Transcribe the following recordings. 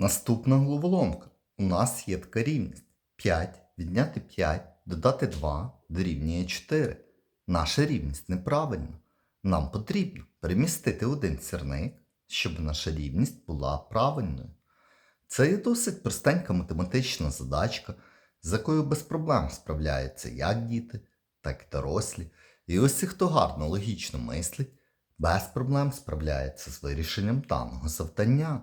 Наступна головоломка. У нас є така рівність. 5 відняти 5, додати 2 дорівнює 4. Наша рівність неправильна. Нам потрібно перемістити один сірник, щоб наша рівність була правильною. Це є досить простенька математична задачка, з якою без проблем справляються як діти, так і дорослі. І ось ті, хто гарно логічно мислить, без проблем справляється з вирішенням даного завдання.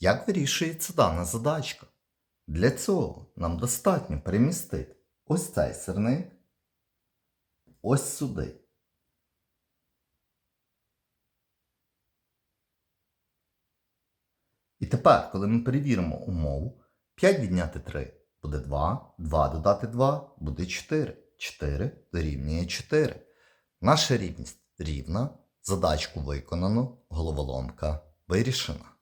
Як вирішується дана задачка? Для цього нам достатньо перемістити ось цей сирник ось сюди. І тепер, коли ми перевіримо умову, 5 відняти 3 буде 2, 2 додати 2 буде 4. 4 дорівнює 4. Наша рівність рівна, задачку виконано, головоломка вирішена.